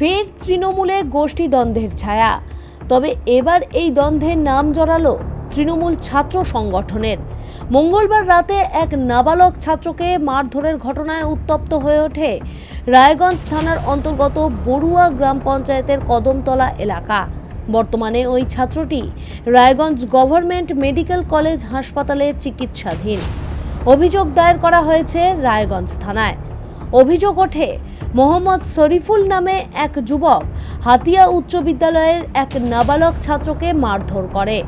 ফের তৃণমূলে গোষ্ঠী দ্বন্দ্বের ছায়া। তবে এবার এই দ্বন্দ্বের নাম জড়ালো তৃণমূল ছাত্র সংগঠনের। মঙ্গলবার রাতে এক নাবালক ছাত্রকে মারধরের ঘটনায় উত্তপ্ত হয়ে ওঠে রায়গঞ্জ থানার অন্তর্গত বড়ুয়া গ্রাম পঞ্চায়েতের কদমতলা এলাকা। বর্তমানে ওই ছাত্রটি রায়গঞ্জ গভর্নমেন্ট মেডিকেল কলেজ হাসপাতালে চিকিৎসাধীন। অভিযোগ দায়ের করা হয়েছে রায়গঞ্জ থানায়। অভিযোগ ওঠে, মোহাম্মদ শরীফুল নামে এক যুবক হাতিয়া উচ্চ বিদ্যালয়ের এক নাবালক ছাত্রকে মারধর করে।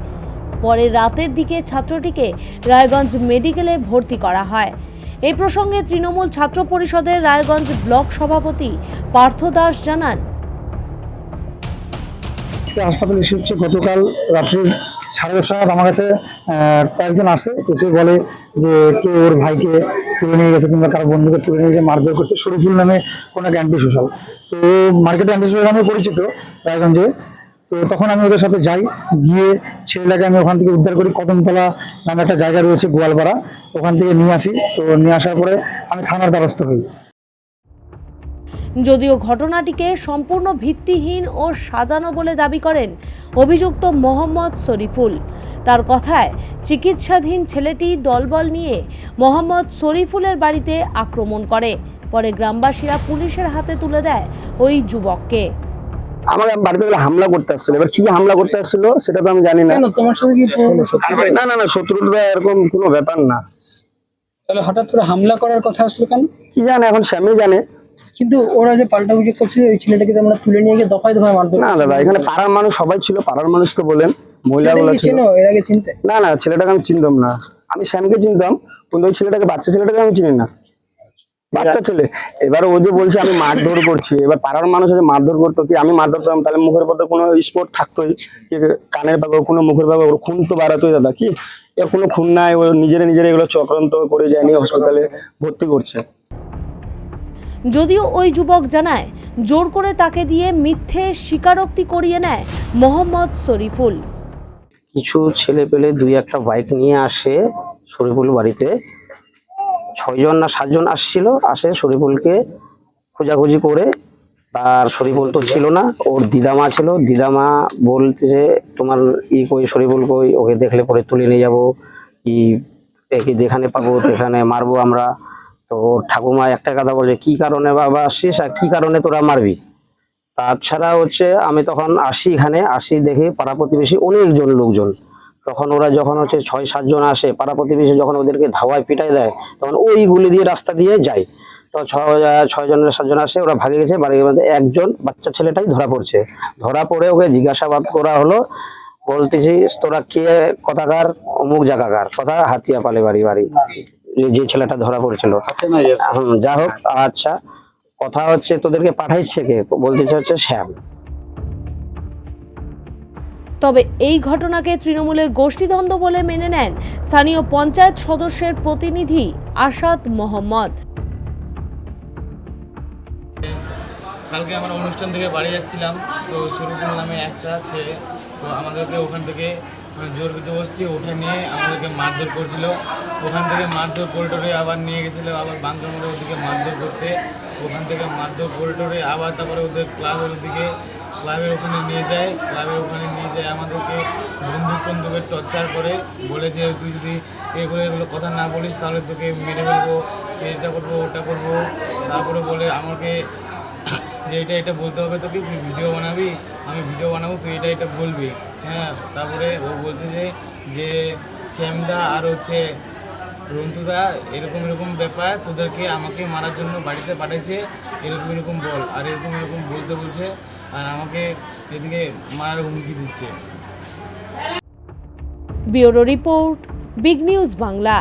পরে রাতের দিকে ছাত্রটিকে রায়গঞ্জ মেডিকেলে ভর্তি করা হয়। এই প্রসঙ্গে তৃণমূল ছাত্র পরিষদের রায়গঞ্জ ব্লক সভাপতি পার্থ দাস জানান হাসপাতালে এসে হচ্ছে গতকাল রাত্রি সাড়ে দশটা আমার কাছে কয়েকজন আসে, এসে বলে যে কেউ ওর ভাইকে তুলে নিয়ে গেছে কিংবা কারও বন্ধুকে তুলে নিয়ে গেছে মারধর করছে। শরীফুল নামে কোনো এক অ্যান্টি সোশ্যাল। তো মার্কেটে অ্যান্টি সোশ্যাল নামে পরিচিত রায়গঞ্জে। তো তখন আমি ওদের সাথে যাই, গিয়ে ছেলেটাকে আমি ওখান থেকে উদ্ধার করি। কদমতলা নামে একটা জায়গা রয়েছে গোয়ালপাড়া। ওখান থেকে নিয়ে আসি। তো নিয়ে আসার পরে আমি থানার দ্বারস্থ হই। যদিও ঘটনাটিকে সম্পূর্ণ ভিত্তিহীন ও সাজানো বলে দাবি করেন অভিযুক্ত মোহাম্মদ শরীফুল। তার কথায় চিকিৎসাধীন ছেলেটি দলবল নিয়ে মোহাম্মদ শরীফুলের বাড়িতে আক্রমণ করে। পরে গ্রামবাসীরা পুলিশের হাতে তুলে দেয় ওই যুবককে। আমার বাড়িতে হামলা করতে আসছিল। এবার কি হামলা করতে আসছিল সেটা তো আমি জানি না। তোমার সাথে কি না না না শত্রুতা এরকম কোনো ব্যাপার না। তাহলে হঠাৎ করে হামলা করার কথা আসলো কেন? কি জানে এখন স্বামী জানে। কিন্তু ওরা যে পাল্টা অভিযোগ করছিল ওই ছেলেটাকে তোমরা তুলে নিয়ে গিয়ে দফায় দফায় মারধর না দাদা এখানে পাড়ার মানুষ সবাই ছিল পাড়ার মানুষকে বলেন মহিলাগুলো ছিল। এর আগে চিনতে? না না ছেলেটাকে আমি চিনতাম না। আমি স্যামকে চিনতাম কিন্তু ওই ছেলেটাকে বাচ্চা ছেলেটাকে আমি চিনি না। বাচ্চা ছেলে। এবার ও যে বলছে আমি মারধর করছি এবার পাড়ার মানুষ যদি মারধর করতো কি? আমি মারধর করতাম তাহলে মুখের পথে কোনো স্পট থাকতোই। কি কানের পাবে কোনো মুখের পাবে ওর খুন তো বাড়াতোই দাদা কি? এর কোনো খুন নাই ও নিজেরা নিজেরা এগুলো চক্রান্ত করে যায়নি হসপিটালে ভর্তি করছে। যদিও ওই যুবক জানায়, জোর করে তাকে দিয়ে মিথ্যে স্বীকারোক্তি করিয়ে নেয় মোহাম্মদ শরীফুল। কিছু ছেলে পেলে দুই একটা বাইক নিয়ে আসে শরীফুল বাড়িতে। ছয়জন না সাতজন আসছিল, আসে শরীফুলকে খোঁজাখুঁজি করে। তার শরীফুল তো ছিল না, ওর দিদামা ছিল। দিদামা বলতেছে, তোমার ই কই, শরীফুল কই? ওকে দেখলে পরে তুলে নিয়ে যাব। কি যেখানে পাবো সেখানে মারবো আমরা। তো ঠাকুমা একটা কথা বলছে, কি কারণে বাবা আসিস আর কি কারণে তোরা মারবি? তাছাড়া হচ্ছে আমি তখন আসি এখানে, আসি দেখে পাড়া প্রতিবেশী অনেকজন লোকজন। তখন ওরা যখন হচ্ছে ছয় সাতজন আসে, পাড়া প্রতিবেশী যখন ওদেরকে ধাওয়ায় পিটাই দেয়, তখন ওই গুলি দিয়ে রাস্তা দিয়ে যায়। তো ছয় জনের সাতজন আসে, ওরা ভাগে গেছে বাড়ি মধ্যে একজন বাচ্চা ছেলেটাই ধরা পড়ছে। ধরা পড়ে ওকে জিজ্ঞাসাবাদ করা হলো, বলতেছি, তোরা কে কথাকার অমুক জায়গাকার কথা হাতিয়া পালে বাড়ি বাড়ি। যে- ছেলেটা ধরা পড়ছিল। যা হোক আচ্ছা কথা হচ্ছে তোদেরকে পাঠাইছে কে? বলতেছে হচ্ছে শ্যাম। তবে এই ঘটনাকে তৃণমূলের গোষ্ঠীদ্বন্দ্ব বলে মেনে নেন স্থানীয় পঞ্চায়েত সদস্যের প্রতিনিধি আসাদ মোহাম্মদ। কালকে আমরা অনুষ্ঠান থেকে বাড়ি যাচ্ছিলাম তো সুরুকুল নামে একটা ছেলে তো আমাদেরকে ওখান থেকে মানে জোর জবরদস্তি ওঠে নিয়ে আমাদেরকে মারধর করছিল। ওখান থেকে মারধর করিডোরে আবার নিয়ে গেছিল আবার বান্ধবরে ওদিকে মারধর করতে। ওখান থেকে মারধর করিডোরে আবার তারপরে ওদের ক্লাবের দিকে, ক্লাবের ওখানে নিয়ে যায়। ক্লাবের ওখানে নিয়ে যায় আমাদেরকে বন্দুক বন্দুকের টর্চার করে। বলে যে তুই যদি এগুলো এগুলো কথা না বলিস তাহলে তোকে মেরে ফেলব এটা করব, ওটা করব। তারপরে বলে আমাকে যে এটা এটা বলতে হবে তোকে, তুই ভিডিও বানাবি, আমি ভিডিও বানাবো, তুই এটা এটা বলবি। হ্যাঁ তারপরে ও বলছে যে যে শ্যামদা আর হচ্ছে রন্টুদা এরকম এরকম ব্যাপার, তোদেরকে আমাকে মারার জন্য বাড়িতে পাঠাইছে, এরকম এরকম বল, আর এরকম এরকম বলতে বলছে, আর আমাকে এদিকে মারার হুমকি দিচ্ছে। Bureau report, big news Bangla.